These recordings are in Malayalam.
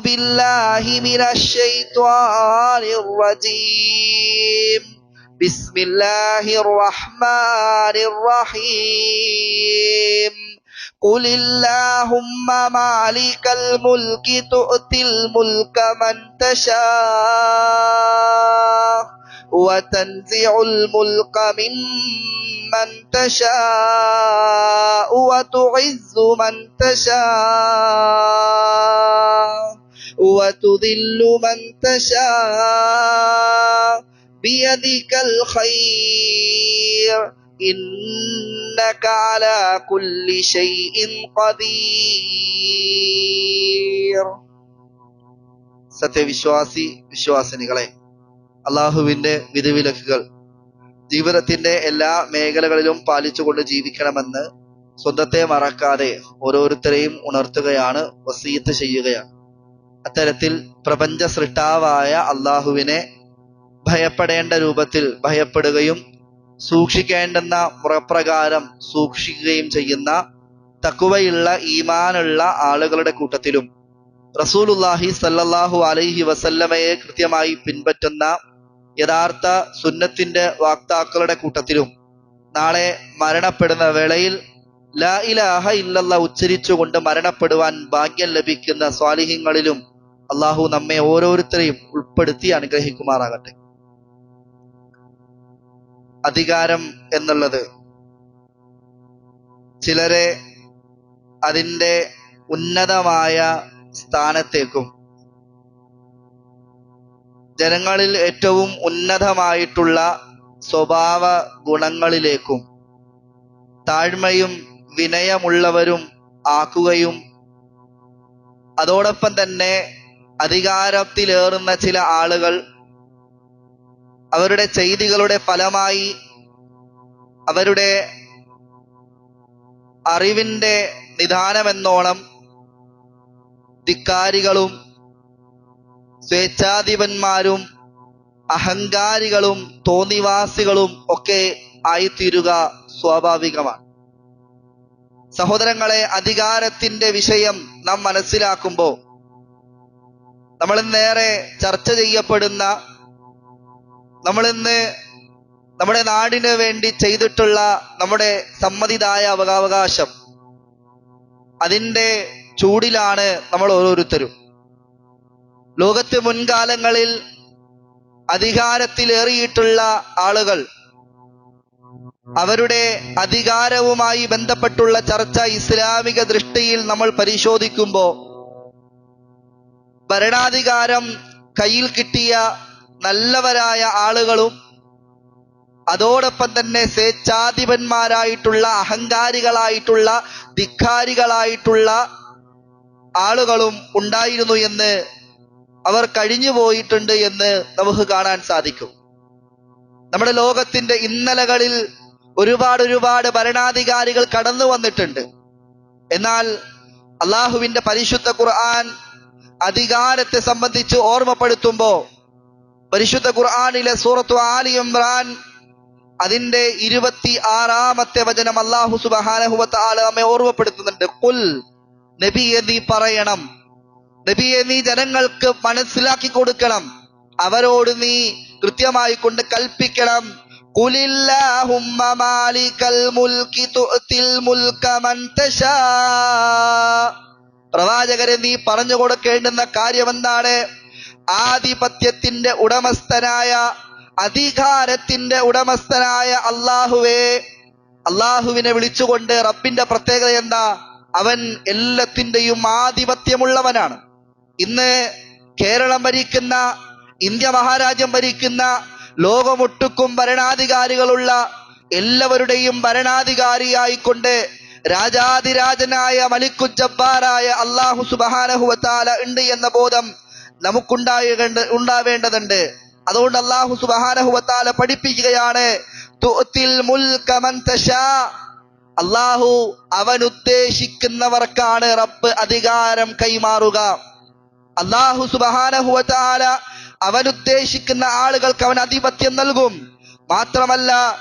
بالله من الشيطان الرجيم. بسم الله الرحمن الرحيم. قل اللهم مالك الملك تؤتي الملك من تشاء وتنزع الملك ممن تشاء وتعز من تشاء. وتذل من تشاء بيدك الخير إنك على كل شيء قدير സത്യവിശ്വാസി വിശ്വാസിനികളെ അള്ളാഹുവിന്റെ വിധിവിലക്കുകൾ ജീവിതത്തിന്റെ എല്ലാ മേഖലകളിലും പാലിച്ചുകൊണ്ട് ജീവിക്കണമെന്ന് സ്വന്തത്തെ മറക്കാതെ ഓരോരുത്തരെയും ഉണർത്തുകയാണ് വസീത്ത് ചെയ്യുകയാണ് അത്തരത്തിൽ പ്രപഞ്ച സൃഷ്ടാവായ അള്ളാഹുവിനെ ഭയപ്പെടേണ്ട രൂപത്തിൽ ഭയപ്പെടുകയും സൂക്ഷിക്കേണ്ടെന്ന മുറപ്രകാരം സൂക്ഷിക്കുകയും ചെയ്യുന്ന തക്കുവയുള്ള ഈമാനുള്ള ആളുകളുടെ കൂട്ടത്തിലും റസൂലുല്ലാഹി സല്ലല്ലാഹു അലൈഹി വസല്ലമയെ കൃത്യമായി പിൻപറ്റുന്ന യഥാർത്ഥ സുന്നത്തിന്റെ വാക്താക്കളുടെ കൂട്ടത്തിലും നാളെ മരണപ്പെടുന്ന വേളയിൽ ലാ ഇലാഹ ഇല്ലല്ല ഉച്ചരിച്ചുകൊണ്ട് മരണപ്പെടുവാൻ ഭാഗ്യം ലഭിക്കുന്ന സ്വാലിഹ്യങ്ങളിലും അള്ളാഹു നമ്മെ ഓരോരുത്തരെയും ഉൾപ്പെടുത്തി അനുഗ്രഹിക്കുമാറാകട്ടെ. അധികാരം എന്നുള്ളത് ചിലരെ അതിന്റെ ഉന്നതമായ സ്ഥാനത്തേക്കും ജനങ്ങളിൽ ഏറ്റവും ഉന്നതമായിട്ടുള്ള സ്വഭാവ ഗുണങ്ങളിലേക്കും താഴ്മയും വിനയമുള്ളവരും ആക്കുകയും അതോടൊപ്പം തന്നെ അധികാരത്തിലേറുന്ന ചില ആളുകൾ അവരുടെ ചെയ്തികളുടെ ഫലമായി അവരുടെ അറിവിന്റെ നിദാനമെന്നോണം ധിക്കാരികളും സ്വേച്ഛാധിപന്മാരും അഹങ്കാരികളും തോന്നിവാസികളും ഒക്കെ ആയിത്തീരുക സ്വാഭാവികമാണ്. സഹോദരങ്ങളെ അധികാരത്തിന്റെ വിഷയം നാം മനസ്സിലാക്കുമ്പോൾ നമ്മൾ നേരെ ചർച്ച ചെയ്യപ്പെടുന്ന നമ്മൾ ഇന്ന് നമ്മുടെ നാടിന് വേണ്ടി ചെയ്തിട്ടുള്ള നമ്മുടെ സമ്മതിദായ അവകാശം അതിന്റെ ചൂടിലാണ് നമ്മൾ ഓരോരുത്തരും. ലോകത്ത് മുൻകാലങ്ങളിൽ അധികാരത്തിലേറിയിട്ടുള്ള ആളുകൾ അവരുടെ അധികാരവുമായി ബന്ധപ്പെട്ടുള്ള ചർച്ച ഇസ്ലാമിക ദൃഷ്ടിയിൽ നമ്മൾ പരിശോധിക്കുമ്പോൾ ഭരണാധികാരം കയ്യിൽ കിട്ടിയ നല്ലവരായ ആളുകളും അതോടൊപ്പം തന്നെ സ്വേച്ഛാധിപന്മാരായിട്ടുള്ള അഹങ്കാരികളായിട്ടുള്ള ധിക്കാരികളായിട്ടുള്ള ആളുകളും ഉണ്ടായിരുന്നു എന്ന് അവർ കഴിഞ്ഞു പോയിട്ടുണ്ട് എന്ന് നമുക്ക് കാണാൻ സാധിക്കും. നമ്മുടെ ലോകത്തിന്റെ ഇന്നലകളിൽ ഒരുപാട് ഒരുപാട് ഭരണാധികാരികൾ കടന്നു വന്നിട്ടുണ്ട്. എന്നാൽ അള്ളാഹുവിന്റെ പരിശുദ്ധ ഖുർആൻ അധികാരത്തെ സംബന്ധിച്ച് ഓർമ്മപ്പെടുത്തുമ്പോ പരിശുദ്ധ ഖുർആാനിലെ സൂറത്തു ആലി ഇമ്രാൻ അതിന്റെ ഇരുപത്തി ആറാമത്തെ വചനം അള്ളാഹു സുബാനഹുബത്ത് ആൾ നമ്മെ ഓർമ്മപ്പെടുത്തുന്നുണ്ട്. കുൽ നബിയെ നീ പറയണം. നബിയെ നീ ജനങ്ങൾക്ക് മനസ്സിലാക്കി കൊടുക്കണം. അവരോട് നീ കൃത്യമായി കൊണ്ട് കൽപ്പിക്കണം. കുലില്ലാഹുമാലിക്കൽ മുൽക്കി തുഅ്തിൽ മുൽക പ്രവാചകരെ നീ പറഞ്ഞു കൊടുക്കേണ്ടുന്ന കാര്യം എന്താണ് ആധിപത്യത്തിന്റെ ഉടമസ്ഥനായ അധികാരത്തിന്റെ ഉടമസ്ഥനായ അള്ളാഹുവേ. അള്ളാഹുവിനെ വിളിച്ചുകൊണ്ട് റബ്ബിന്റെ പ്രത്യേകത എന്താ? അവൻ എല്ലാത്തിന്റെയും ആധിപത്യമുള്ളവനാണ്. ഇന്ന് കേരളം ഭരിക്കുന്ന ഇന്ത്യ മഹാരാജ്യം ഭരിക്കുന്ന ലോകമൊട്ടുക്കും ഭരണാധികാരികളുള്ള എല്ലാവരുടെയും ഭരണാധികാരിയായിക്കൊണ്ട് രാജാതിരാജനായ മലിക്കു ജബ്ബാറായ അള്ളാഹു സുബഹാനഹുവത്താല ഉണ്ട് എന്ന ബോധം നമുക്കുണ്ടാകേണ്ട ഉണ്ടാവേണ്ടതുണ്ട്. അതുകൊണ്ട് അള്ളാഹു സുബഹാനഹുവത്താല പഠിപ്പിക്കുകയാണ് അള്ളാഹു അവൻ ഉദ്ദേശിക്കുന്നവർക്കാണ് റബ്ബ് അധികാരം കൈമാറുക. അള്ളാഹു സുബഹാനഹുവത്താല അവൻ ഉദ്ദേശിക്കുന്ന ആളുകൾക്ക് അവൻ ആധിപത്യം നൽകും. മാത്രമല്ല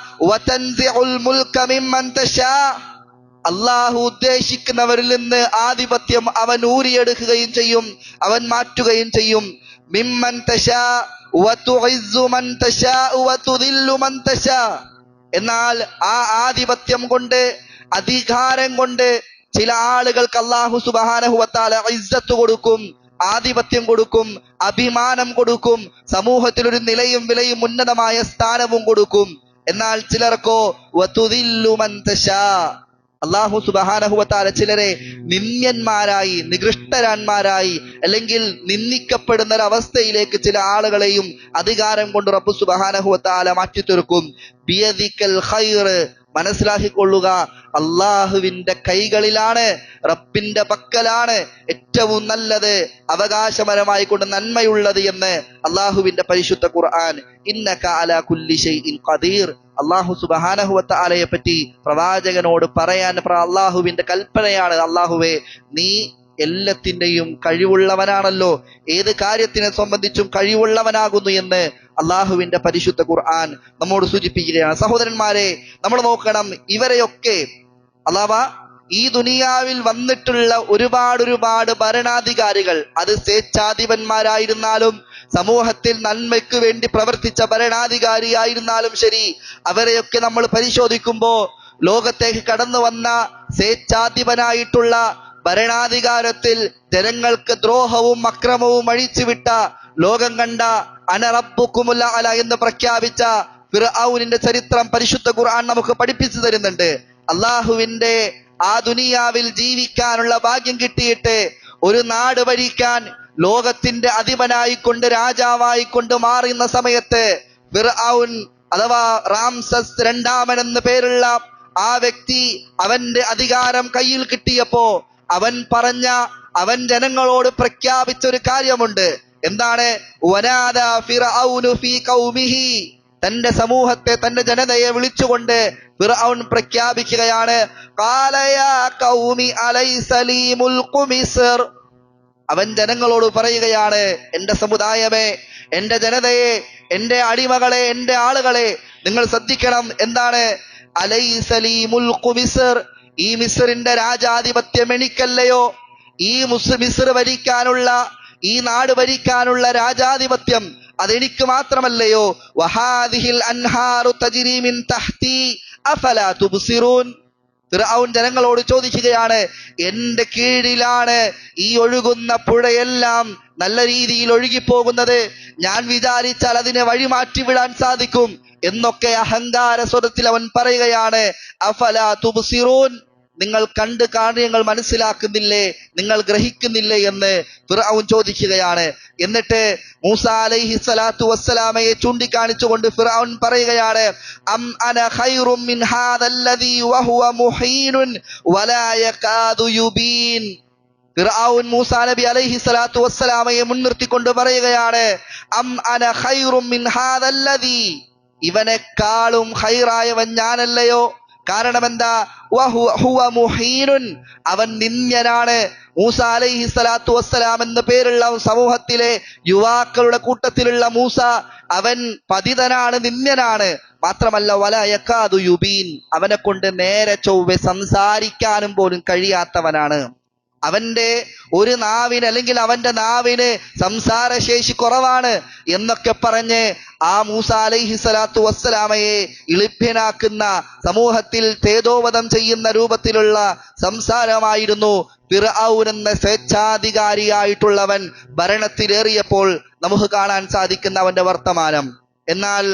അള്ളാഹു ഉദ്ദേശിക്കുന്നവരിൽ നിന്ന് ആധിപത്യം അവൻ ഊരിയെടുക്കുകയും ചെയ്യും അവൻ മാറ്റുകയും ചെയ്യും. മിമ്മൻ തശാ തശാ തശാ. എന്നാൽ ആ ആധിപത്യം കൊണ്ട് അധികാരം കൊണ്ട് ചില ആളുകൾക്ക് അള്ളാഹു സുബാനഹുവത്താല ഇസ്സത്ത് കൊടുക്കും ആധിപത്യം കൊടുക്കും അഭിമാനം കൊടുക്കും സമൂഹത്തിൽ ഒരു നിലയും വിലയും ഉന്നതമായ സ്ഥാനവും കൊടുക്കും. എന്നാൽ ചിലർക്കോ വതുദില്ലു മൻ തശാ. അള്ളാഹു സുബഹാനഹുവത്താല ചിലരെ നിന്ദ്യന്മാരായി നികൃഷ്ടരാന്മാരായി അല്ലെങ്കിൽ നിന്ദിക്കപ്പെടുന്ന ഒരവസ്ഥയിലേക്ക് ചില ആളുകളെയും അധികാരം കൊണ്ട് റബ്ബു സുബഹാനഹുവത്താല മാറ്റിത്തീർക്കും. ബിയദിക്കൽ ഖൈർ മനസ്സിലാക്കിക്കൊള്ളുക. അള്ളാഹുവിന്റെ കൈകളിലാണ് റബ്ബിന്റെ പക്കലാണ് ഏറ്റവും നല്ലത് അവകാശപരമായി കൊണ്ട് നന്മയുള്ളത് എന്ന് അള്ളാഹുവിന്റെ പരിശുദ്ധ ഖുർആൻ. ഇന്നക അല കുല്ലി ഷൈഇൻ ഖദീർ. അള്ളാഹു സുബഹാനഹുവത്ത ആലയെ പറ്റി പ്രവാചകനോട് പറയാൻ അള്ളാഹുവിന്റെ കൽപ്പനയാണ്. അള്ളാഹുവെ നീ എല്ലാത്തിന്റെയും കഴിവുള്ളവനാണല്ലോ. ഏത് കാര്യത്തിനെ സംബന്ധിച്ചും കഴിവുള്ളവനാകുന്നു എന്ന് അള്ളാഹുവിന്റെ പരിശുദ്ധ ഖുർആൻ നമ്മോട് സൂചിപ്പിക്കുകയാണ്. സഹോദരന്മാരെ നമ്മൾ നോക്കണം ഇവരെയൊക്കെ അഥവാ ഈ ദുനിയാവിൽ വന്നിട്ടുള്ള ഒരുപാട് ഒരുപാട് ഭരണാധികാരികൾ അത് സ്വേച്ഛാധിപന്മാരായിരുന്നാലും സമൂഹത്തിൽ നന്മയ്ക്ക് വേണ്ടി പ്രവർത്തിച്ച ഭരണാധികാരിയായിരുന്നാലും ശരി അവരെയൊക്കെ നമ്മൾ പരിശോധിക്കുമ്പോൾ ലോകത്തേക്ക് കടന്നു വന്ന സ്വേച്ഛാധിപനായിട്ടുള്ള ഭരണാധികാരത്തിൽ ജനങ്ങൾക്ക് ദ്രോഹവും അക്രമവും അഴിച്ചുവിട്ട ലോകം കണ്ട അനറബുക്കുമുല്ല അല എന്ന് പ്രഖ്യാപിച്ച ഫിർഔനിന്റെ ചരിത്രം പരിശുദ്ധ ഖുർആൻ നമുക്ക് പഠിപ്പിച്ചു തരുന്നുണ്ട്. അള്ളാഹുവിന്റെ ആ ദുനിയാവിൽ ജീവിക്കാനുള്ള ഭാഗ്യം കിട്ടിയിട്ട് ഒരു നാട് ഭരിക്കാൻ ലോകത്തിന്റെ അധിപനായിക്കൊണ്ട് രാജാവായിക്കൊണ്ട് മാറുന്ന സമയത്ത് ഫിർഔൻ അഥവാ റാംസസ് രണ്ടാമൻ എന്ന പേരുള്ള ആ വ്യക്തി അവന്റെ അധികാരം കയ്യിൽ കിട്ടിയപ്പോ അവൻ പറഞ്ഞ അവൻ ജനങ്ങളോട് പ്രഖ്യാപിച്ച ഒരു കാര്യമുണ്ട്. എന്താണ്? തന്റെ സമൂഹത്തെ തന്റെ ജനതയെ വിളിച്ചുകൊണ്ട് ഫിർഔൻ പ്രഖ്യാപിക്കുകയാണ്. അവൻ ജനങ്ങളോട് പറയുകയാണ് എന്റെ സമുദായമേ എന്റെ ജനതയെ എന്റെ അടിമകളെ എന്റെ ആളുകളെ നിങ്ങൾ ശ്രദ്ധിക്കണം. എന്താണ്? അലൈസലി മുൽഖു മിസ്ർ. ഈ മിസറിന്റെ രാജാധിപത്യം എനിക്കല്ലയോ? ഈ മുസ് മിസ്ർ ഭരിക്കാനുള്ള ഈ നാട് ഭരിക്കാനുള്ള രാജാധിപത്യം അതെനിക്ക് മാത്രമല്ലയോ? വഹാദിഹിൽ അൻഹാറു തജിരീമിൻ തഹ്തി അഫലാ തുബ്സിറൂൻ? ഫിർഔൻ ജനങ്ങളോട് ചോദിക്കുകയാണ് എന്റെ കീഴിലാണ് ഈ ഒഴുകുന്ന പുഴയെല്ലാം നല്ല രീതിയിൽ ഒഴുകിപ്പോകുന്നത്. ഞാൻ വിചാരിച്ചാൽ അതിനെ വഴിമാറ്റി വിടാൻ സാധിക്കും. എന്നൊക്കെ അഹങ്കാര സ്വരത്തിൽ അവൻ പറയുകയാണ് അഫല തുബ്സിറൂൻ? നിങ്ങൾ കണ്ട് കാര്യങ്ങൾ മനസ്സിലാക്കുന്നില്ലേ? നിങ്ങൾ ഗ്രഹിക്കുന്നില്ലേ എന്ന് ഫിർഔൻ ചോദിക്കുകയാണ്. എന്നിട്ട് മൂസ അലൈഹി സ്വലാത്തു വസ്സലാമയെ ചൂണ്ടിക്കാണിച്ചുകൊണ്ട് ഫിർഔൻ പറയുകയാണ് അം അന ഖൈറും മിൻ വലാ യുബീൻ. മൂസ നബി അലൈഹി സ്വലാത്തു വസ്സലാമയെ മുൻനിർത്തിക്കൊണ്ട് പറയുകയാണ് അം അന ഖൈറും മിൻ ഹാദല്ലദീ. ഇവനെക്കാളും ഖൈറായവൻ ഞാനല്ലയോ? കാരണം എന്താ അവൻ നിന്ദ്യനാണ്. മൂസ അലൈഹി സ്വലാത്തു വസ്സലാം എന്ന പേരുള്ള സമൂഹത്തിലെ യുവാക്കളുടെ കൂട്ടത്തിലുള്ള മൂസ അവൻ പതിതനാണ് നിന്ദ്യനാണ്. മാത്രമല്ല വല യക്കാതു യുബീൻ. അവനെ കൊണ്ട് നേരെ ചൊവ്വെ സംസാരിക്കാനും പോലും കഴിയാത്തവനാണ്. അവന്റെ ഒരു നാവിന് അല്ലെങ്കിൽ അവന്റെ നാവിന് സംസാരശേഷി കുറവാണ് എന്നൊക്കെ പറഞ്ഞ് ആ മൂസ അലൈഹി സ്വലാത്തു വസ്സലാമയെ ഇളിഭ്യനാക്കുന്ന സമൂഹത്തിൽ തേജോവധം ചെയ്യുന്ന രൂപത്തിലുള്ള സംസാരമായിരുന്നു ഫിർഔൻ എന്ന സ്വേച്ഛാധികാരിയായിട്ടുള്ളവൻ ഭരണത്തിലേറിയപ്പോൾ നമുക്ക് കാണാൻ സാധിക്കുന്ന അവന്റെ വർത്തമാനം. എന്നാൽ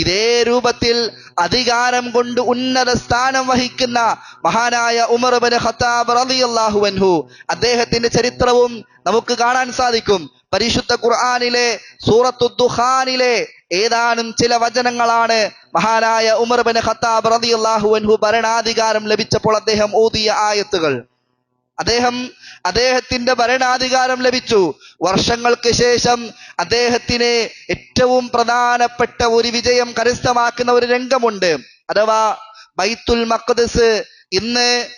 ഇതേ രൂപത്തിൽ അധികാരം കൊണ്ട് ഉന്നത സ്ഥാനം വഹിക്കുന്ന മഹാനായ ഉമർ ബിൻ ഖത്താബ് റളിയല്ലാഹു അൻഹു. അദ്ദേഹത്തിന്റെ ചരിത്രവും നമുക്ക് കാണാൻ സാധിക്കും. പരിശുദ്ധ ഖുർആനിലെ സൂറത്തു ദുഹാനിലെ ഏതാനും ചില വചനങ്ങളാണ് മഹാനായ ഉമർ ബിൻ ഖത്താബ് റളിയല്ലാഹു അൻഹു ഭരണാധികാരം ലഭിച്ചപ്പോൾ അദ്ദേഹം ഓതിയ ആയത്തുകൾ. അദ്ദേഹം അദ്ദേഹത്തിന്റെ ഭരണാധികാരം ലഭിച്ചു. വർഷങ്ങൾക്ക് ശേഷം അദ്ദേഹത്തിന് ഏറ്റവും പ്രധാനപ്പെട്ട ഒരു വിജയം കരസ്ഥമാക്കുന്ന ഒരു രംഗമുണ്ട്. അഥവാ ബൈത്തുൽ മഖ്ദസ് ഇന്ന്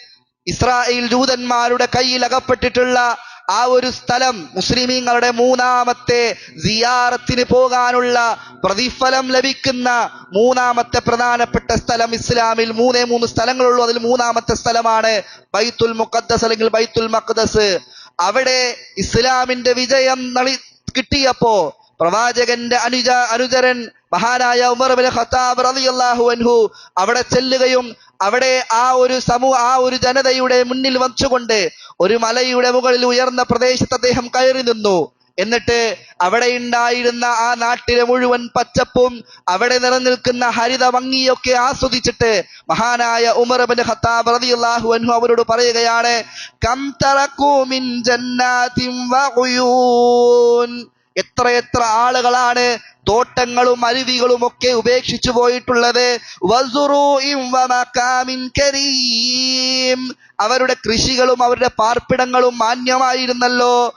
ഇസ്രായേൽ ജൂതന്മാരുടെ കയ്യിൽ അകപ്പെട്ടിട്ടുള്ള ആ ഒരു സ്ഥലം മുസ്ലിമീങ്ങളുടെ മൂന്നാമത്തെ സിയാറത്തിന് പോകാനുള്ള പ്രതിഫലം ലഭിക്കുന്ന മൂന്നാമത്തെ പ്രധാനപ്പെട്ട സ്ഥലം ഇസ്ലാമിൽ മൂന്നേ മൂന്ന് സ്ഥലങ്ങളുള്ളൂ. അതിൽ മൂന്നാമത്തെ സ്ഥലമാണ് ബൈത്തുൽ മുഖദ്ദസ് അല്ലെങ്കിൽ ബൈത്തുൽ മഖ്ദസ്. അവിടെ ഇസ്ലാമിന്റെ വിജയം നളി കിട്ടിയപ്പോ പ്രവാചകന്റെ അനുജ അനുചരൻ മഹാനായ ഉമർ ബിൻ ഖത്താബ് റളിയല്ലാഹു അൻഹു അവിടെ ചെല്ലുകയും അവിടെ ആ ഒരു സമൂഹ ആ ഒരു ജനതയുടെ മുന്നിൽ വച്ചുകൊണ്ട് ഒരു മലയുടെ മുകളിൽ ഉയർന്ന പ്രദേശത്ത് അദ്ദേഹം കയറി നിന്നു. എന്നിട്ട് അവിടെ ഉണ്ടായിരുന്ന ആ നാട്ടിലെ മുഴുവൻ പച്ചപ്പും അവിടെ നിലനിൽക്കുന്ന ഹരിത ഭംഗിയൊക്കെ ആസ്വദിച്ചിട്ട് മഹാനായ ഉമർ ബിൻ ഖത്താബ് റളിയല്ലാഹു അൻഹു അവരോട് പറയുകയാണ് കം തറക്കൂമിൻ ജന്നാതിം വഉയൂൻ എത്രയെത്ര ആളുകളാണ് തോട്ടങ്ങളും അരുവികളും ഒക്കെ ഉപേക്ഷിച്ചു പോയിട്ടുള്ളത്? അവരുടെ കൃഷികളും അവരുടെ പാർപ്പിടങ്ങളും മാന്യമായിരുന്നല്ലോ.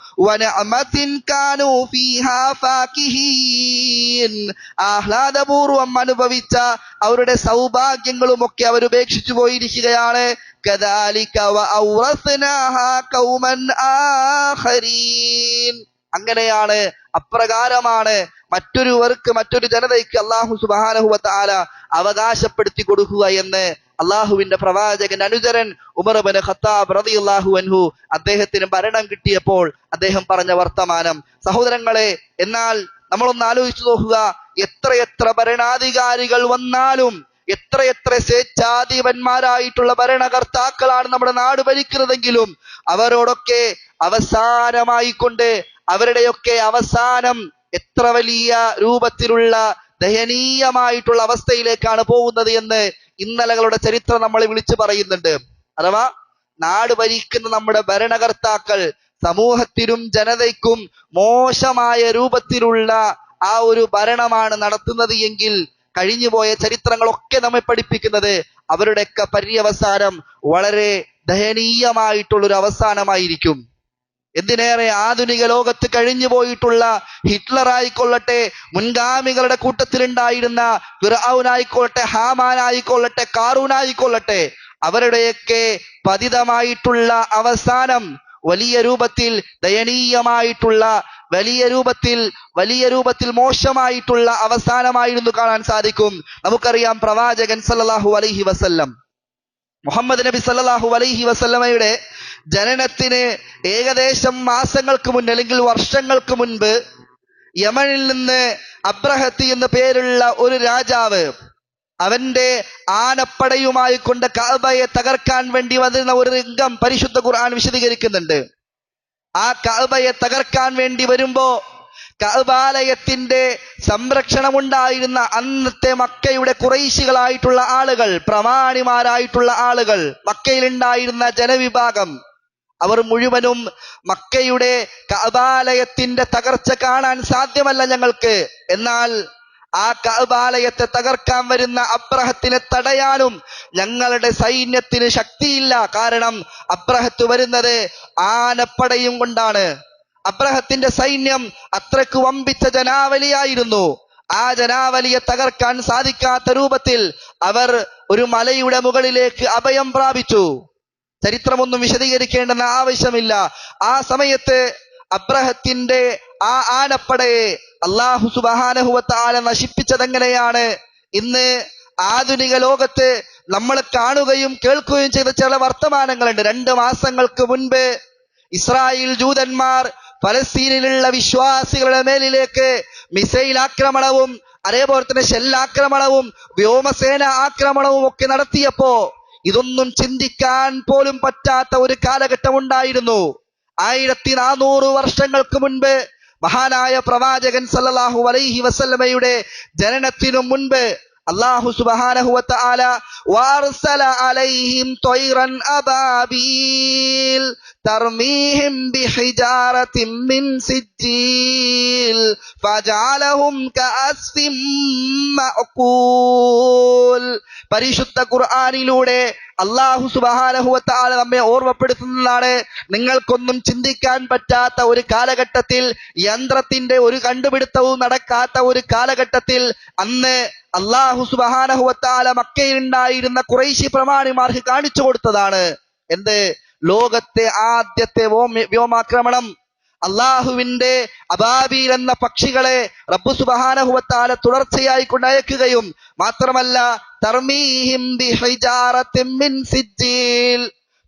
ആഹ്ലാദപൂർവം അനുഭവിച്ച അവരുടെ സൗഭാഗ്യങ്ങളും ഒക്കെ അവർ ഉപേക്ഷിച്ചു പോയിരിക്കുകയാണ്. ആഹരീൻ. അങ്ങനെയാണ് അപ്രകാരമാണ് മറ്റൊരുവർക്ക് മറ്റൊരു ജനതയ്ക്ക് അള്ളാഹു സുബാനഹുവത്ത അവകാശപ്പെടുത്തി കൊടുക്കുക എന്ന് അള്ളാഹുവിന്റെ പ്രവാചകൻ അനുചരൻ ഉമർബന് ഖത്താബ് അള്ളാഹു അൻഹു അദ്ദേഹത്തിന് ഭരണം കിട്ടിയപ്പോൾ അദ്ദേഹം പറഞ്ഞ വർത്തമാനം സഹോദരങ്ങളെ എന്നാൽ നമ്മളൊന്ന് ആലോചിച്ചു നോക്കുക. എത്രയെത്ര ഭരണാധികാരികൾ വന്നാലും എത്രയെത്ര സ്വേച്ഛാധിപന്മാരായിട്ടുള്ള ഭരണകർത്താക്കളാണ് നമ്മുടെ നാട് ഭരിക്കുന്നതെങ്കിലും അവരോടൊക്കെ അവസാനമായിക്കൊണ്ട് അവരുടെയൊക്കെ അവസാനം എത്ര വലിയ രൂപത്തിലുള്ള ദയനീയമായിട്ടുള്ള അവസ്ഥയിലേക്കാണ് പോകുന്നത് എന്ന് ഇന്നലകളുടെ ചരിത്രം നമ്മളെ വിളിച്ചു പറയുന്നുണ്ട്. അഥവാ നാട് ഭരിക്കുന്ന നമ്മുടെ ഭരണകർത്താക്കൾ സമൂഹത്തിനും ജനതയ്ക്കും മോശമായ രൂപത്തിലുള്ള ആ ഒരു ഭരണമാണ് നടത്തുന്നത് എങ്കിൽ കഴിഞ്ഞുപോയ ചരിത്രങ്ങളൊക്കെ നമ്മെ പഠിപ്പിക്കുന്നത് അവരുടെയൊക്കെ പര്യവസാനം വളരെ ദയനീയമായിട്ടുള്ള ഒരു അവസാനമായിരിക്കും. എന്തിനേറെ ആധുനിക ലോകത്ത് കഴിഞ്ഞു പോയിട്ടുള്ള ഹിറ്റ്ലർ ആയിക്കൊള്ളട്ടെ മുൻഗാമികളുടെ കൂട്ടത്തിലുണ്ടായിരുന്ന ഫിറാവുനായിക്കൊള്ളട്ടെ ഹാമാനായിക്കൊള്ളട്ടെ കാറൂനായിക്കൊള്ളട്ടെ അവരുടെയൊക്കെ പതിതമായിട്ടുള്ള അവസാനം വലിയ രൂപത്തിൽ ദയനീയമായിട്ടുള്ള വലിയ രൂപത്തിൽ വലിയ രൂപത്തിൽ മോശമായിട്ടുള്ള അവസാനമായിരുന്നു കാണാൻ സാധിക്കും. നമുക്കറിയാം പ്രവാചകൻ സല്ലല്ലാഹു അലൈഹി വസല്ലം. മുഹമ്മദ് നബി സല്ലല്ലാഹു അലൈഹി വസല്ലമയുടെ ജനനത്തിന് ഏകദേശം മാസങ്ങൾക്ക് മുൻപ് അല്ലെങ്കിൽ വർഷങ്ങൾക്ക് മുൻപ് യമനിൽ നിന്ന് അബ്രഹത്തി എന്ന പേരുള്ള ഒരു രാജാവ് അവന്റെ ആനപ്പടയുമായി കൊണ്ട് കഅബയെ തകർക്കാൻ വേണ്ടി വന്നിരുന്ന ഒരു രംഗം പരിശുദ്ധ ഖുർആൻ വിശദീകരിക്കുന്നുണ്ട്. ആ കഅബയെ തകർക്കാൻ വേണ്ടി വരുമ്പോ കഅബാലയത്തിന്റെ സംരക്ഷണമുണ്ടായിരുന്ന അന്നത്തെ മക്കയുടെ കുറൈശികളായിട്ടുള്ള ആളുകൾ പ്രമാണിമാരായിട്ടുള്ള ആളുകൾ മക്കയിലുണ്ടായിരുന്ന ജനവിഭാഗം അവർ മുഴുവനും മക്കയുടെ കഅബാലയത്തിന്റെ തകർച്ച കാണാൻ സാധ്യമല്ല ഞങ്ങൾക്ക്. എന്നാൽ ആ കഅബാലയത്തെ തകർക്കാൻ വരുന്ന അബ്രഹത്തിനെ തടയാനും ഞങ്ങളുടെ സൈന്യത്തിന് ശക്തിയില്ല. കാരണം അബ്രഹത്ത് വരുന്നത് ആനപ്പടയും കൊണ്ടാണ്. അബ്രഹത്തിന്റെ സൈന്യം അത്രയ്ക്ക് വമ്പിച്ച ജനാവലിയായിരുന്നു. ആ ജനാവലിയെ തകർക്കാൻ സാധിക്കാത്ത രൂപത്തിൽ അവർ ഒരു മലയുടെ മുകളിലേക്ക് അഭയം പ്രാപിച്ചു. ചരിത്രമൊന്നും വിശദീകരിക്കേണ്ടെന്ന ആവശ്യമില്ല. ആ സമയത്ത് അബ്രഹത്തിന്റെ ആ ആനപ്പടയെ അള്ളാഹു സുബഹാനഹുവത്താല നശിപ്പിച്ചതെങ്ങനെയാണ്? ഇന്ന് ആധുനിക ലോകത്ത് നമ്മൾ കാണുകയും കേൾക്കുകയും ചെയ്ത ചില വർത്തമാനങ്ങളുണ്ട്. രണ്ട് മാസങ്ങൾക്ക് മുൻപ് ഇസ്രായേൽ ജൂതന്മാർ ഫലസ്തീനിലുള്ള വിശ്വാസികളുടെ മേലിലേക്ക് മിസൈൽ ആക്രമണവും അതേപോലെ തന്നെ ഷെല്ലാക്രമണവും വ്യോമസേന ആക്രമണവും ഒക്കെ നടത്തിയപ്പോ ഇതൊന്നും ചിന്തിക്കാൻ പോലും പറ്റാത്ത ഒരു കാലഘട്ടം ഉണ്ടായിരുന്നു ആയിരത്തി നാനൂറ് വർഷങ്ങൾക്ക് മുൻപ് മഹാനായ പ്രവാചകൻ സല്ലല്ലാഹു അലൈഹി വസല്ലമയുടെ ജനനത്തിനു മുൻപ് അള്ളാഹു സുബഹാനഹുവത്ത ആല വാർസല അലൈഹിം തൊയ്റൻ അബാബീൽ തർമീഹിം بحجارة മിൻ سجيل فجعلهم كأسف മഅകൂൽ പരിശുദ്ധ ഖുർആാനിലൂടെ അള്ളാഹു സുബഹാനഹുവത്ത ആല നമ്മെ ഓർമ്മപ്പെടുത്തുന്നതാണ്. നിങ്ങൾക്കൊന്നും ചിന്തിക്കാൻ പറ്റാത്ത ഒരു കാലഘട്ടത്തിൽ യന്ത്രത്തിന്റെ ഒരു കണ്ടുപിടുത്തവും നടക്കാത്ത ഒരു കാലഘട്ടത്തിൽ അന്ന് അള്ളാഹു സുബഹാനഹുവത്താല മക്കയിലുണ്ടായിരുന്ന കുറേശി പ്രമാണിമാർക്ക് കാണിച്ചു കൊടുത്തതാണ്. എന്ത്? ലോകത്തെ ആദ്യത്തെ വ്യോമ- വ്യോമാക്രമണം. അള്ളാഹുവിന്റെ അബാബീൽ എന്ന പക്ഷികളെ റബ്ബു സുബഹാനഹുവത്താല തുടർച്ചയായി കൊണ്ടയക്കുകയും മാത്രമല്ല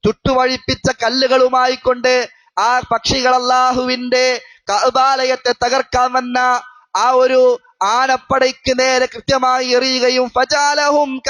ചുട്ടുവഴിപ്പിച്ച കല്ലുകളുമായി കൊണ്ട് ആ പക്ഷികൾ അള്ളാഹുവിന്റെ കബാലയത്തെ തകർക്കാൻ വന്ന ആ ഒരു ആനപ്പടയ്ക്ക് നേരെ കൃത്യമായി എറിയുകയും ഫജാലഹും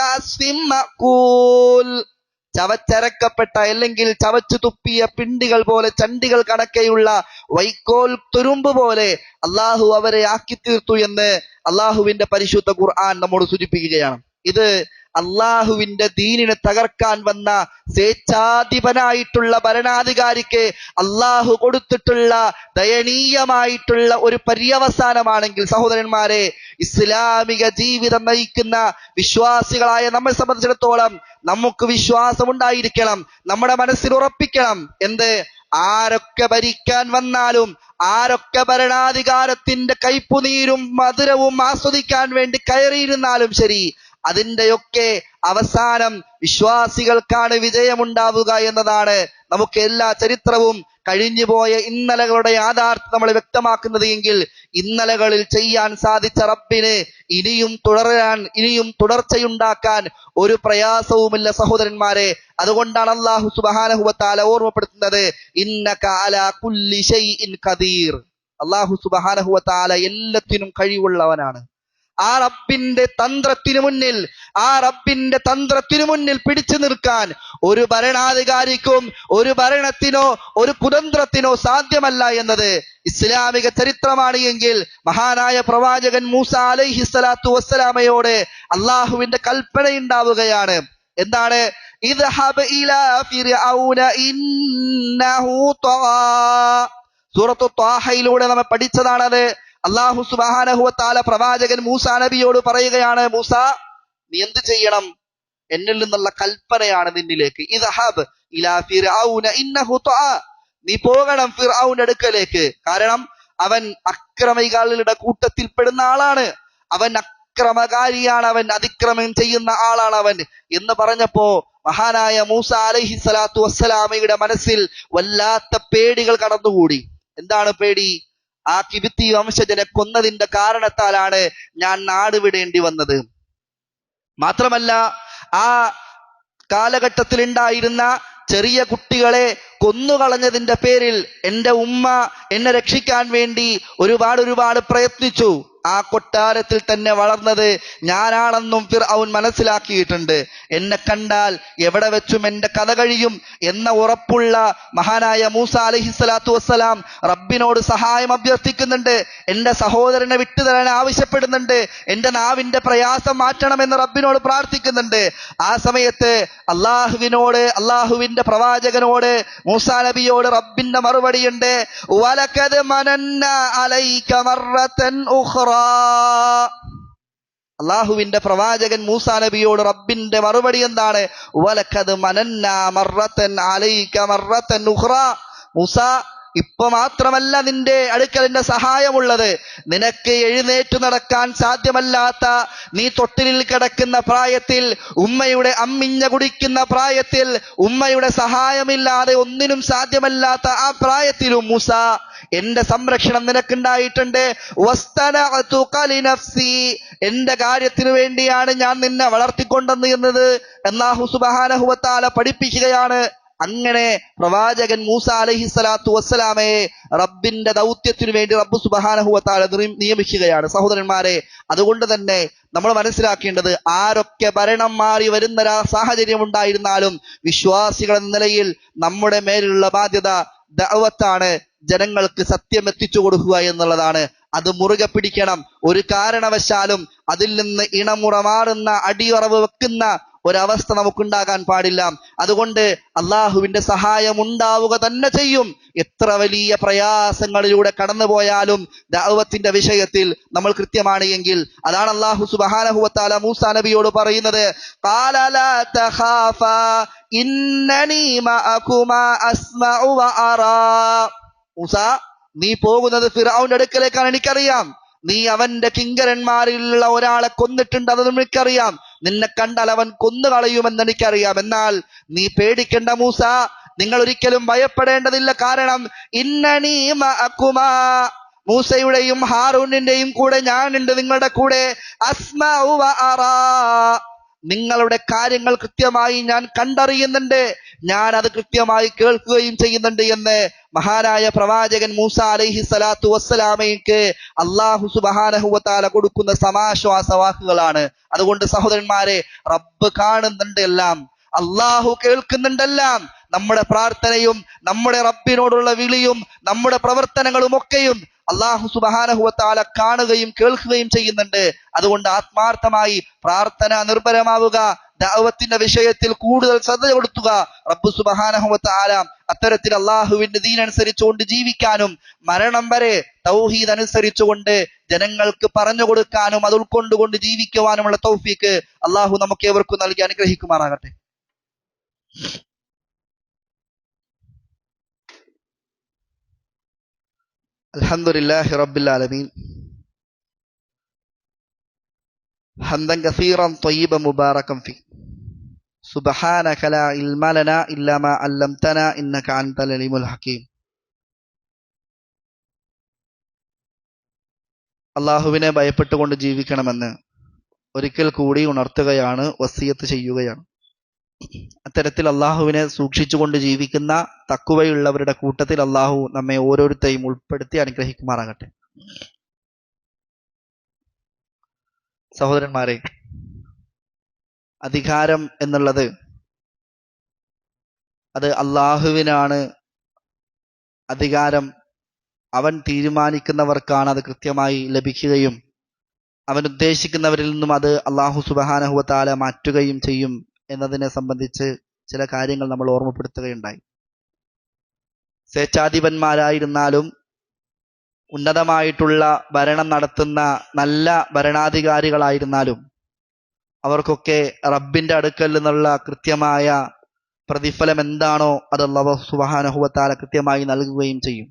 ചവച്ചരക്കപ്പെട്ട അല്ലെങ്കിൽ ചവച്ചു തുപ്പിയ പിണ്ടികൾ പോലെ ചണ്ടികൾ കണക്കെയുള്ള വൈക്കോൽ തുരുമ്പ് പോലെ അള്ളാഹു അവരെ ആക്കി തീർത്തു എന്ന് അള്ളാഹുവിന്റെ പരിശുദ്ധ ഖുർആൻ നമ്മോട് സൂചിപ്പിക്കുകയാണ്. ഇത് അള്ളാഹുവിന്റെ ദീനിനെ തകർക്കാൻ വന്ന സ്വേച്ഛാധിപനായിട്ടുള്ള ഭരണാധികാരിക്ക് അള്ളാഹു കൊടുത്തിട്ടുള്ള ദയനീയമായിട്ടുള്ള ഒരു പര്യവസാനമാണെങ്കിൽ സഹോദരന്മാരെ ഇസ്ലാമിക ജീവിതം നയിക്കുന്ന വിശ്വാസികളായ നമ്മെ സംബന്ധിച്ചിടത്തോളം നമുക്ക് വിശ്വാസം ഉണ്ടായിരിക്കണം നമ്മുടെ മനസ്സിൽ ഉറപ്പിക്കണം. എന്ത്? ആരൊക്കെ ഭരിക്കാൻ വന്നാലും ആരൊക്കെ ഭരണാധികാരത്തിന്റെ കൈപ്പുനീരും മധുരവും ആസ്വദിക്കാൻ വേണ്ടി കയറിയിരുന്നാലും ശരി അതിന്റെയൊക്കെ അവസാനം വിശ്വാസികൾക്കാണ് വിജയമുണ്ടാവുക എന്നതാണ്. നമുക്ക് എല്ലാ ചരിത്രവും കഴിഞ്ഞുപോയ ഇന്നലകളുടെ യാഥാർത്ഥ്യം നമ്മൾ വ്യക്തമാക്കുന്നത് എങ്കിൽ ഇന്നലകളിൽ ചെയ്യാൻ സാധിച്ച റബ്ബിന് ഇനിയും തുടരാൻ ഇനിയും തുടർച്ചയുണ്ടാക്കാൻ ഒരു പ്രയാസവുമില്ല സഹോദരന്മാരെ. അതുകൊണ്ടാണ് അള്ളാഹു സുബഹാനഹുവത്താല ഓർമ്മപ്പെടുത്തുന്നത് ഇന്നക അലാ കുല്ലി ഷൈഇൻ ഖദീർ. അള്ളാഹു സുബഹാനഹുവത്താല എല്ലാത്തിനും കഴിവുള്ളവനാണ്. ആ റബ്ബിന്റെ തന്ത്രത്തിനു മുന്നിൽ ആ റബ്ബിന്റെ തന്ത്രത്തിനു മുന്നിൽ പിടിച്ചു നിൽക്കാൻ ഒരു ഭരണാധികാരിക്കും ഒരു ഭരണത്തിനോ ഒരു കുതന്ത്രത്തിനോ സാധ്യമല്ല എന്നത് ഇസ്ലാമിക ചരിത്രമാണ് എങ്കിൽ മഹാനായ പ്രവാചകൻ മൂസ അലൈഹി സ്വലാത്തു വസ്സലാമയോട് അള്ളാഹുവിന്റെ കൽപ്പനയുണ്ടാവുകയാണ് എന്താണ്? സൂറത്തു ത്വാഹയിലൂടെ നമ്മൾ പഠിച്ചതാണത്. അള്ളാഹു സുബാനഹുവത്താല പ്രവാചകൻ മൂസ നബിയോട് പറയുകയാണ് മൂസ നീ എന്ത് ചെയ്യണം? എന്നിൽ നിന്നുള്ള കൽപ്പനയാണ് നിന്നിലേക്ക്. നീ പോകണം ഫിർഔന്റെ അടുക്കലേക്ക്. കാരണം അവൻ അക്രമികളുടെ കൂട്ടത്തിൽ പെടുന്ന ആളാണ്. അവൻ അക്രമകാരിയാണ്. അവൻ അതിക്രമം ചെയ്യുന്ന ആളാണ് അവൻ. എന്ന് പറഞ്ഞപ്പോ മഹാനായ മൂസ അലഹി സ്വലാത്തു വസ്സലാമയുടെ മനസ്സിൽ വല്ലാത്ത പേടികൾ കടന്നുകൂടി. എന്താണ് പേടി? ആ കിബിത്തി വംശജനെ കൊന്നതിന്റെ കാരണത്താലാണ് ഞാൻ നാട് വിടേണ്ടി വന്നത്. മാത്രമല്ല ആ കാലഘട്ടത്തിൽ ഉണ്ടായിരുന്ന ചെറിയ കുട്ടികളെ കൊന്നുകളഞ്ഞതിന്റെ പേരിൽ എന്റെ ഉമ്മ എന്നെ രക്ഷിക്കാൻ വേണ്ടി ഒരുപാട് ഒരുപാട് പ്രയത്നിച്ചു. ആ കൊട്ടാരത്തിൽ തന്നെ വളർന്നത് ഞാനാണെന്നും ഫിർ അവൻ മനസ്സിലാക്കിയിട്ടുണ്ട്. എന്നെ കണ്ടാൽ എവിടെ വെച്ചും എന്റെ കഥ കഴിയും എന്ന ഉറപ്പുള്ള മഹാനായ മൂസ അലഹി സ്വലാത്തു വസ്സലാം റബ്ബിനോട് സഹായം അഭ്യർത്ഥിക്കുന്നുണ്ട്. എന്റെ സഹോദരനെ വിട്ടുതരാൻ ആവശ്യപ്പെടുന്നുണ്ട്. എന്റെ നാവിന്റെ പ്രയാസം മാറ്റണമെന്ന് റബ്ബിനോട് പ്രാർത്ഥിക്കുന്നുണ്ട്. ആ സമയത്ത് അള്ളാഹുവിനോട് അള്ളാഹുവിന്റെ പ്രവാചകനോട് മൂസ നബിയോട് റബ്ബിന്റെ മറുപടിയുണ്ട്. വലക്കത് മനന്ന ഉഖ്റാ. അള്ളാഹുവിന്റെ പ്രവാചകൻ മൂസാ നബിയോട് റബ്ബിന്റെ മറുപടി എന്താണ്? മൂസ ഇപ്പൊ മാത്രമല്ല നിന്റെ അടുക്കലിന്റെ സഹായമുള്ളത് നിനക്ക് എഴുന്നേറ്റു നടക്കാൻ സാധ്യമല്ലാത്ത നീ തൊട്ടിലിൽ കിടക്കുന്ന പ്രായത്തിൽ ഉമ്മയുടെ അമ്മിഞ്ഞ കുടിക്കുന്ന പ്രായത്തിൽ ഉമ്മയുടെ സഹായമില്ലാതെ ഒന്നിനും സാധ്യമല്ലാത്ത ആ പ്രായത്തിലും മൂസ എന്റെ സംരക്ഷണം നിനക്കുണ്ടായിട്ടുണ്ട്. എന്റെ കാര്യത്തിനു വേണ്ടിയാണ് ഞാൻ നിന്നെ വളർത്തിക്കൊണ്ടെന്ന് എന്നത് എന്നാ ഹുസുബഹാനഹുബത്താല പഠിപ്പിക്കുകയാണ് അങ്ങനെ പ്രവാചകൻ മൂസ അലഹി സ്വലാത്തു വസ്സലാമയെ റബ്ബിന്റെ ദൗത്യത്തിനു വേണ്ടി റബ്ബു സുബഹാനഹുവത്താല നിയമിക്കുകയാണ്. സഹോദരന്മാരെ അതുകൊണ്ട് തന്നെ നമ്മൾ മനസ്സിലാക്കേണ്ടത് ആരൊക്കെ ഭരണം മാറി വരുന്ന സാഹചര്യം ഉണ്ടായിരുന്നാലും വിശ്വാസികൾ എന്ന നിലയിൽ നമ്മുടെ മേലുള്ള ബാധ്യത ദൗവത്താണ് ജനങ്ങൾക്ക് സത്യം എത്തിച്ചു കൊടുക്കുക എന്നുള്ളതാണ്. അത് മുറുകെ പിടിക്കണം. ഒരു കാരണവശാലും അതിൽ നിന്ന് ഇണമുറ മാറുന്ന അടിയുറവ് വെക്കുന്ന ഒരവസ്ഥ നമുക്കുണ്ടാകാൻ പാടില്ല. അതുകൊണ്ട് അള്ളാഹുവിന്റെ സഹായം ഉണ്ടാവുക തന്നെ ചെയ്യും. എത്ര വലിയ പ്രയാസങ്ങളിലൂടെ കടന്നുപോയാലും ദൗവത്തിന്റെ വിഷയത്തിൽ നമ്മൾ കൃത്യമാണ് എങ്കിൽ അതാണ് അള്ളാഹു സുബാനഹുവത്താല മൂസ നബിയോട് പറയുന്നത്. മൂസ നീ പോകുന്നത് ഫിറാവിന്റെ അടുക്കലേക്കാണ് എനിക്കറിയാം. നീ അവന്റെ കിങ്കരന്മാരിലുള്ള ഒരാളെ കൊന്നിട്ടുണ്ട് അതൊന്നും എനിക്കറിയാം. നിന്നെ കണ്ടാൽ അവൻ കൊന്നുകളയുമെന്ന് എനിക്കറിയാം. എന്നാൽ നീ പേടിക്കേണ്ട മൂസ. നിങ്ങൾ ഒരിക്കലും ഭയപ്പെടേണ്ടതില്ല. കാരണം ഇന്നണീ മൂസയുടെയും ഹാറൂണിന്റെയും കൂടെ ഞാനുണ്ട്. നിങ്ങളുടെ കൂടെ അസ്മാ നിങ്ങളുടെ കാര്യങ്ങൾ കൃത്യമായി ഞാൻ കണ്ടറിയുന്നുണ്ട്. ഞാൻ അത് കൃത്യമായി കേൾക്കുകയും ചെയ്യുന്നുണ്ട് എന്ന് മഹാനായ പ്രവാചകൻ മൂസ അലൈഹി സ്വലാത്തു വസ്സലാമയ്ക്ക് അള്ളാഹു സുബാനഹുവത്താല കൊടുക്കുന്ന സമാശ്വാസ വാക്കുകളാണ് അതുകൊണ്ട് സഹോദരന്മാരെ റബ്ബ് കാണുന്നുണ്ട് എല്ലാം. അള്ളാഹു കേൾക്കുന്നുണ്ടെല്ലാം നമ്മുടെ പ്രാർത്ഥനയും നമ്മുടെ റബ്ബിനോടുള്ള വിളിയും നമ്മുടെ പ്രവർത്തനങ്ങളും ഒക്കെയും അള്ളാഹു സുബാനഹുവത്താല കാണുകയും കേൾക്കുകയും ചെയ്യുന്നുണ്ട്. അതുകൊണ്ട് ആത്മാർത്ഥമായി പ്രാർത്ഥന നിർഭരമാവുക ദാവത്തിന്റെ വിഷയത്തിൽ കൂടുതൽ ശ്രദ്ധ കൊടുത്തുക റബ്ബു സുബഹാനഹുവത്താല അത്തരത്തിൽ അള്ളാഹുവിന്റെ ദീനനുസരിച്ചുകൊണ്ട് ജീവിക്കാനും മരണം വരെ തൗഹീദ് അനുസരിച്ചുകൊണ്ട് ജനങ്ങൾക്ക് പറഞ്ഞു കൊടുക്കാനും അത് ഉൾക്കൊണ്ടുകൊണ്ട് ജീവിക്കുവാനുമുള്ള തൗഫീക്ക് അള്ളാഹു നമുക്ക് ഏവർക്കും നൽകി അനുഗ്രഹിക്കുമാറാകട്ടെ. അലഹമുല്ലാഹി റബ്ബുലാലമീൻ ഹന്തൻ കസീറൻ ത്വയ്യബ മുബാറക്കം ഫി. സുബഹാനക ലാ ഇൽമ ലനാ ഇല്ലാ മാ അല്ലംതനാ ഇന്നക അൻതൽ അലീമുൽ ഹക്കീം. അള്ളാഹുവിനെ ഭയപ്പെട്ടുകൊണ്ട് ജീവിക്കണമെന്ന് ഒരിക്കൽ കൂടി ഉണർത്തുകയാണ് വസീയത്ത് ചെയ്യുകയാണ്. അത്തരത്തിൽ അള്ളാഹുവിനെ സൂക്ഷിച്ചുകൊണ്ട് ജീവിക്കുന്ന തക്കുവയുള്ളവരുടെ കൂട്ടത്തിൽ അള്ളാഹു നമ്മെ ഓരോരുത്തരെയും ഉൾപ്പെടുത്തി അനുഗ്രഹിക്കുമാറാകട്ടെ. സഹോദരന്മാരെ അധികാരം എന്നുള്ളത് അത് അള്ളാഹുവിനാണ് അധികാരം. അവൻ തീരുമാനിക്കുന്നവർക്കാണ് അത് കൃത്യമായി ലഭിക്കുകയും അവൻ ഉദ്ദേശിക്കുന്നവരിൽ നിന്നും അത് അള്ളാഹു സുബഹാനഹുവത്താല മാറ്റുകയും ചെയ്യും. എന്നതിനെ സംബന്ധിച്ച് ചില കാര്യങ്ങൾ നമ്മൾ ഓർമ്മപ്പെടുത്തുകയുണ്ടായി. സ്വേച്ഛാധിപന്മാരായിരുന്നാലും ഉന്നതമായിട്ടുള്ള ഭരണം നടത്തുന്ന നല്ല ഭരണാധികാരികളായിരുന്നാലും അവർക്കൊക്കെ റബ്ബിന്റെ അടുക്കൽ നിന്നുള്ള കൃത്യമായ പ്രതിഫലം എന്താണോ അത് അള്ളാഹു സുബഹാനഹുവത്താല കൃത്യമായി നൽകുകയും ചെയ്യും.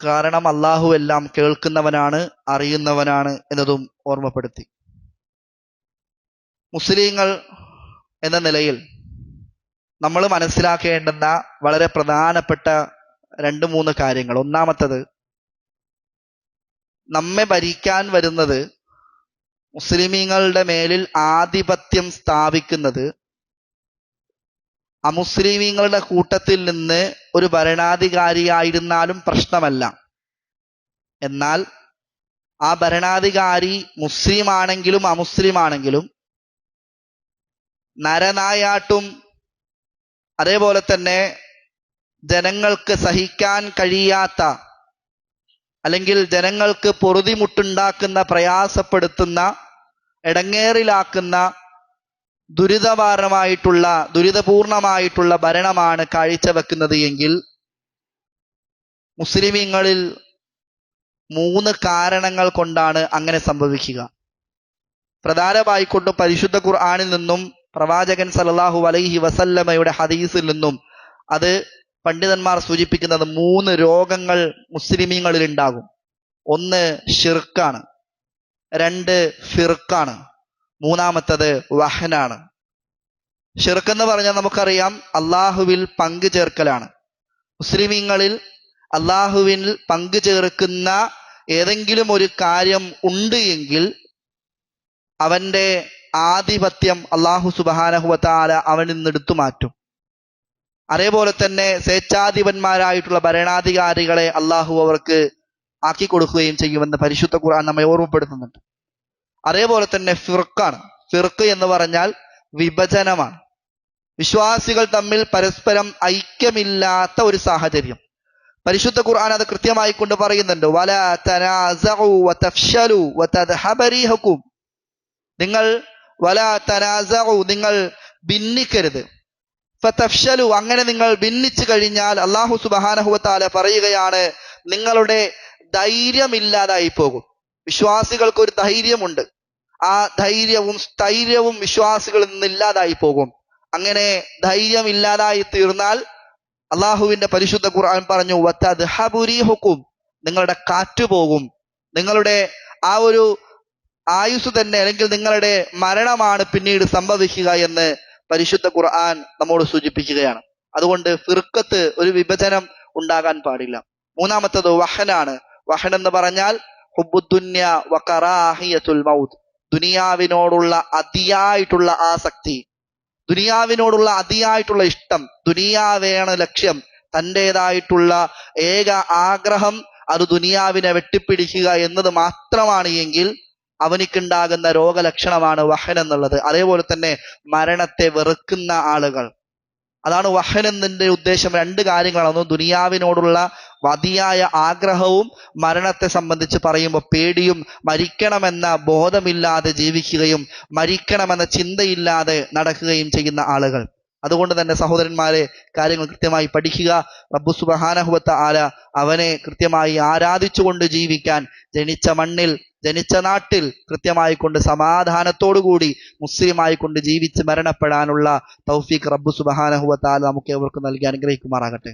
കാരണം അള്ളാഹു എല്ലാം കേൾക്കുന്നവനാണ് അറിയുന്നവനാണ് എന്നതും ഓർമ്മപ്പെടുത്തി. മുസ്ലിങ്ങൾ എന്ന നിലയിൽ നമ്മൾ മനസ്സിലാക്കേണ്ടുന്ന വളരെ പ്രധാനപ്പെട്ട രണ്ട് മൂന്ന് കാര്യങ്ങൾ. ഒന്നാമത്തത് നമ്മെ ഭരിക്കാൻ വരുന്നത് മുസ്ലിമീങ്ങളുടെ മേലിൽ ആധിപത്യം സ്ഥാപിക്കുന്നത് അമുസ്ലിമീങ്ങളുടെ കൂട്ടത്തിൽ നിന്ന് ഒരു ഭരണാധികാരിയായിരുന്നാലും പ്രശ്നമല്ല. എന്നാൽ ആ ഭരണാധികാരി മുസ്ലിം ആണെങ്കിലും അമുസ്ലിം ആണെങ്കിലും നരനായാട്ടും അതേപോലെ തന്നെ ജനങ്ങൾക്ക് സഹിക്കാൻ കഴിയാത്ത അല്ലെങ്കിൽ ജനങ്ങൾക്ക് പൊറുതിമുട്ടുണ്ടാക്കുന്ന പ്രയാസപ്പെടുത്തുന്ന ഇടങ്ങേറിലാക്കുന്ന ദുരിതഭാരമായിട്ടുള്ള ദുരിതപൂർണമായിട്ടുള്ള ഭരണമാണ് കാഴ്ചവെക്കുന്നത് എങ്കിൽ മുസ്ലിമീങ്ങളിൽ മൂന്ന് കാരണങ്ങൾ കൊണ്ടാണ് അങ്ങനെ സംഭവിക്കുക. പ്രധാനമായിക്കൊണ്ട് പരിശുദ്ധ ഖുർആാനിൽ നിന്നും പ്രവാചകൻ സല്ലല്ലാഹു അലൈഹി വസല്ലമയുടെ ഹദീസിൽ നിന്നും അത് പണ്ഡിതന്മാർ സൂചിപ്പിക്കുന്നത് മൂന്ന് രോഗങ്ങൾ മുസ്ലിമീങ്ങളിൽ ഉണ്ടാകും ഒന്ന് ഷിർക്കാണ് രണ്ട് ഫിർക്കാണ് മൂന്നാമത്തത് വഹനാണ്. ഷിർക്കെന്ന് പറഞ്ഞാൽ നമുക്കറിയാം അള്ളാഹുവിൽ പങ്കു ചേർക്കലാണ്. മുസ്ലിമീങ്ങളിൽ അള്ളാഹുവിൽ പങ്കു ചേർക്കുന്ന ഏതെങ്കിലും ഒരു കാര്യം ഉണ്ട് എങ്കിൽ അവന്റെ ആധിപത്യം അള്ളാഹു സുബാനഹുവത്താല അവനിൽ നിന്ന് എടുത്തു മാറ്റും. അതേപോലെ തന്നെ സ്വേച്ഛാധിപന്മാരായിട്ടുള്ള ഭരണാധികാരികളെ അള്ളാഹു അവർക്ക് ആക്കി കൊടുക്കുകയും ചെയ്യുമെന്ന് പരിശുദ്ധ ഖുർആൻ നമ്മെ ഓർമ്മപ്പെടുത്തുന്നുണ്ട്. അതേപോലെ തന്നെ ഫിർക്കാണ് ഫിർക്ക് എന്ന് പറഞ്ഞാൽ വിഭജനമാണ്. വിശ്വാസികൾ തമ്മിൽ പരസ്പരം ഐക്യമില്ലാത്ത ഒരു സാഹചര്യം. പരിശുദ്ധ ഖുർആൻ അത് കൃത്യമായി കൊണ്ട് പറയുന്നുണ്ട്. വല റീഹുക്കും. നിങ്ങൾ വല തനാസഉ നിങ്ങൾ ഭിന്നിക്കരുത്. ഫതഫ്ശലു അങ്ങനെ നിങ്ങൾ ഭിന്നിച്ചു കഴിഞ്ഞാൽ അള്ളാഹു സുബഹാനഹുവത്താല പറയുകയാണ് നിങ്ങളുടെ ധൈര്യമില്ലാതായി പോകും വിശ്വാസികൾക്ക് ഒരു ധൈര്യമുണ്ട്. ആ ധൈര്യവും സ്ഥൈര്യവും വിശ്വാസികളിൽ നിന്ന് ഇല്ലാതായി പോകും അങ്ങനെ ധൈര്യം ഇല്ലാതായി തീർന്നാൽ അള്ളാഹുവിന്റെ പരിശുദ്ധ ഖുർആൻ പറഞ്ഞു ഹുക്കും നിങ്ങളുടെ കാറ്റ് പോകും നിങ്ങളുടെ ആ ഒരു ആയുസ് തന്നെ അല്ലെങ്കിൽ നിങ്ങളുടെ മരണമാണ് പിന്നീട് സംഭവിക്കുക എന്ന് പരിശുദ്ധ ഖുർആൻ നമ്മോട് സൂചിപ്പിക്കുകയാണ്. അതുകൊണ്ട് ഫിർക്കത്ത് ഒരു വിഭജനം ഉണ്ടാകാൻ പാടില്ല. മൂന്നാമത്തത് വഹനാണ്. വഹൻ എന്ന് പറഞ്ഞാൽ ഹുബുദ്ദുന്യ വകറാഹിയത്തുൽ മൗത്ത്. ദുനിയാവിനോടുള്ള അതിയായിട്ടുള്ള ആസക്തി ദുനിയാവിനോടുള്ള അതിയായിട്ടുള്ള ഇഷ്ടം ദുനിയാവേണ ലക്ഷ്യം തന്റെതായിട്ടുള്ള ഏക ആഗ്രഹം അത് ദുനിയാവിനെ വെട്ടിപ്പിടിക്കുക എന്നത് മാത്രമാണ് എങ്കിൽ അവനിക്കുണ്ടാകുന്ന രോഗലക്ഷണമാണ് വഹൻ എന്നുള്ളത്. അതേപോലെ തന്നെ മരണത്തെ വെറുക്കുന്ന ആളുകൾ. അതാണ് വഹൻ എന്നതിന്റെ ഉദ്ദേശം. രണ്ട് കാര്യങ്ങളാണ്. ദുനിയാവിനോടുള്ള വതിയായ ആഗ്രഹവും മരണത്തെ സംബന്ധിച്ച് പറയുമ്പോൾ പേടിയും മരിക്കണമെന്ന ബോധമില്ലാതെ ജീവിക്കുകയും മരിക്കണമെന്ന ചിന്തയില്ലാതെ നടക്കുകയും ചെയ്യുന്ന ആളുകൾ. അതുകൊണ്ട് തന്നെ സഹോദരന്മാരെ കാര്യങ്ങൾ കൃത്യമായി പഠിക്കുക. റബ്ബു സുബഹാനഹുവത്ത ആല അവനെ കൃത്യമായി ആരാധിച്ചുകൊണ്ട് ജീവിക്കാൻ ജനിച്ച മണ്ണിൽ ജനിച്ച നാട്ടിൽ കൃത്യമായി കൊണ്ട് സമാധാനത്തോടുകൂടി മുസ്ലിമായി കൊണ്ട് ജീവിച്ച് മരണപ്പെടാനുള്ള തൗഫീഖ് റബ്ബു സുബഹാനഹുവത്ത ആല നമുക്ക് ഏവർക്കും നൽകി അനുഗ്രഹിക്കുമാറാകട്ടെ.